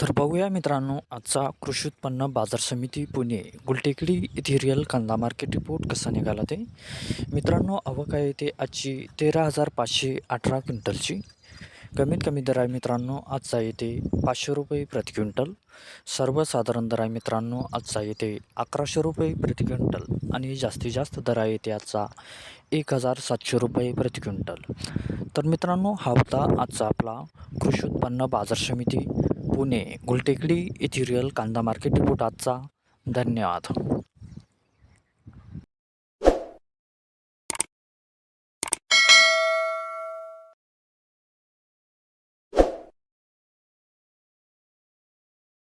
तर बघूया मित्रांनो आजचा कृषी उत्पन्न बाजार समिती पुणे. गुलटेकडी येथे रिअल कांदा मार्केट रिपोर्ट कसा निघाला ते? मित्रांनो आवक आहे ते आजची तेरा हजार पाचशे अठरा क्विंटलची. कमीत कमी दर आहे मित्रांनो आजचा येते पाचशे रुपये प्रति क्विंटल. सर्वसाधारण दर आहे मित्रांनो आजचा येते अकराशे रुपये प्रति क्विंटल. आणि जास्तीत जास्त दर आहे येते आजचा एक हजार सातशे रुपये प्रति क्विंटल. तर मित्रांनो हा होता आजचा आपला कृषी उत्पन्न बाजार समिती. पुणे. गुलटेकडी इथिरियल कांदा मार्केट रिपोर्ट आजचा. धन्यवाद.